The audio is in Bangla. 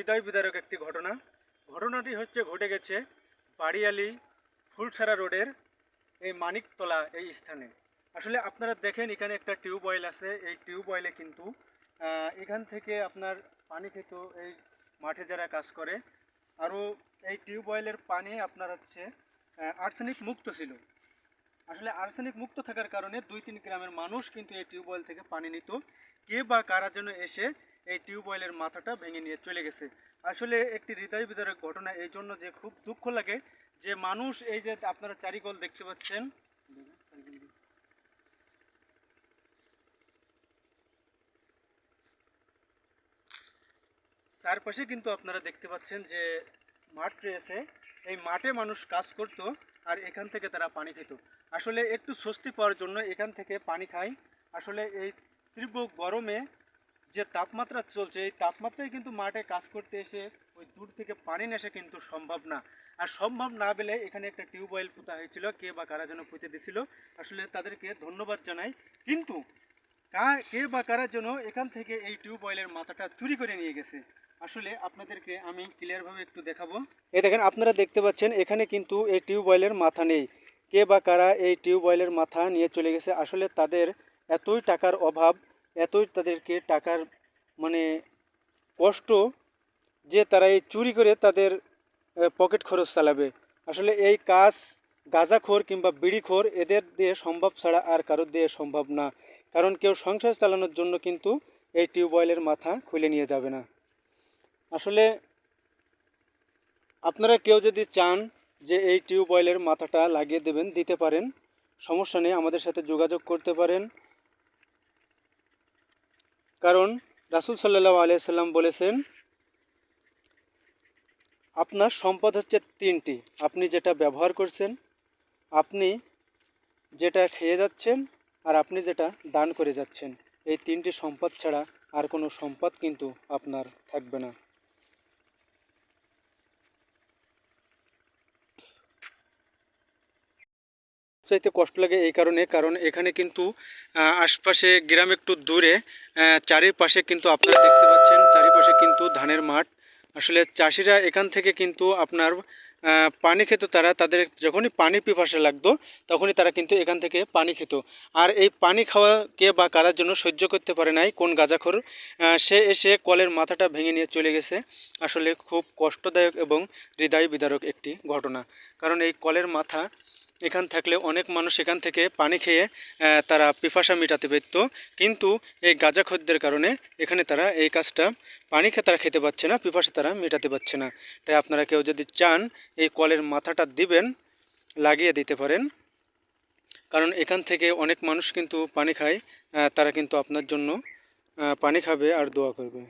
হৃদয় বিদারক একটি ঘটনা। ঘটনাটি হচ্ছে, ঘটে গেছে বাড়িয়ালি ফুলছাড়া রোডের এই মানিকতলা এই স্থানে। আসলে আপনারা দেখেন, এখানে একটা টিউবওয়েল আছে। এই টিউবওয়েলে কিন্তু এখান থেকে আপনার পানি খেত এই মাঠে যারা কাজ করে, আরও এই টিউবওয়েলের পানি আপনার হচ্ছে আর্সেনিক মুক্ত ছিল। আসলে আর্সেনিক মুক্ত থাকার কারণে দুই তিন গ্রামের মানুষ কিন্তু এই টিউবওয়েল থেকে পানি নিত। কে বা কারা যেন এসে এই টিউবওয়েলের মাথাটা ভেঙে নিয়ে চলে গেছে। আসলে একটি হৃদয় বিদারক ঘটনা, এই জন্য যে খুব দুঃখ লাগে যে মানুষ এই যে আপনারা চারিকল দেখতে পাচ্ছেন। চারপাশে কিন্তু আপনারা দেখতে পাচ্ছেন যে মাঠ রয়েছে। এই মাঠে মানুষ কাজ করত। আর এখান থেকে তারা পানি খেত। আসলে একটু স্বস্তি পাওয়ার জন্য এখান থেকে পানি খায় আসলে এই তীব্র গরমে যে তাপমাত্রা চলছে, এই তাপমাত্রায় কিন্তু মাঠে কাজ করতে এসে ওই দূর থেকে পানি নেশা কিন্তু সম্ভব না। আর সম্ভব না পেলে এখানে একটা টিউবওয়েল পোতা হয়েছিল, কে বা কারা যেন পুঁতে দিছিল। আসলে তাদেরকে ধন্যবাদ জানাই। কিন্তু কা বা কারা যেন এখান থেকে এই টিউবওয়েলের মাথাটা চুরি করে নিয়ে গেছে? আসলে আপনাদেরকে আমি ক্লিয়ারভাবে একটু দেখাবো। এই দেখেন, আপনারা দেখতে পাচ্ছেন, এখানে কিন্তু এই টিউবওয়েলের মাথা নেই। কে বা কারা এই টিউবওয়েলের মাথা নিয়ে চলে গেছে, আসলে তাদের এতই টাকার অভাব, এতই তাদেরকে টাকার মানে কষ্ট যে তারা এই চুরি করে তাদের পকেট খরচ চালাবে। আসলে এই কাজ গাঁজাখোর কিংবা বিড়িখোর এদের দিয়ে সম্ভব ছাড়া আর কারোর দিয়ে সম্ভব না। কারণ কেউ সংসার চালানোর জন্য কিন্তু এই টিউবওয়েলের মাথা খুলে নিয়ে যাবে না। আসলে আপনারা কেউ যদি চান যে এই টিউবওয়েলের মাথাটা লাগিয়ে দেবেন, দিতে পারেন। সমস্যা নেই, আমাদের সাথে যোগাযোগ করতে পারেন। কারণ রাসুল সাল্লাহ আলিয়াল্লাম বলেছেন, আপনার সম্পদ হচ্ছে তিনটি। আপনি যেটা ব্যবহার করছেন আপনি যেটা খেয়ে যাচ্ছেন আর আপনি যেটা দান করে যাচ্ছেন, এই তিনটি সম্পদ ছাড়া আর কোনো সম্পদ কিন্তু আপনার থাকবে না। চাইতে কষ্ট লাগে এই কারণে, কারণ এখানে কিন্তু আশপাশে গ্রাম একটু দূরে চারিপাশে কিন্তু আপনারা দেখতে পাচ্ছেন, চারিপাশে কিন্তু ধানের মাঠ আসলে চাষিরা এখান থেকে কিন্তু আপনার পানি খেত তারা, তাদের যখনই পানি পিপাসা লাগতো, তখনই তারা কিন্তু এখান থেকে পানি খেত। আর এই পানি খাওয়া কে বা কারার জন্য সহ্য করতে পারে নাই, কোন গাঁজাখোর সে এসে কলের মাথাটা ভেঙে নিয়ে চলে গেছে, আসলে খুব কষ্টদায়ক এবং হৃদয় বিদারক একটি ঘটনা। কারণ এই কলের মাথা এখান থাকলে অনেক মানুষ এখান থেকে পানি খেয়ে তারা পিপাসা মেটাতে পারত। কিন্তু এই গাঁজাখোরদের কারণে এখানে তারা এই কাজটা পানি খেয়ে তারা খেতে পাচ্ছে না, পিপাসা তারা মেটাতে পারছে না। তাই আপনারা কেউ যদি চান, এই কলের মাথাটা দিবেন, লাগিয়ে দিতে পারেন। কারণ এখান থেকে অনেক মানুষ কিন্তু পানি খায় তারা কিন্তু আপনার জন্য পানি খাবে আর দোয়া করবে।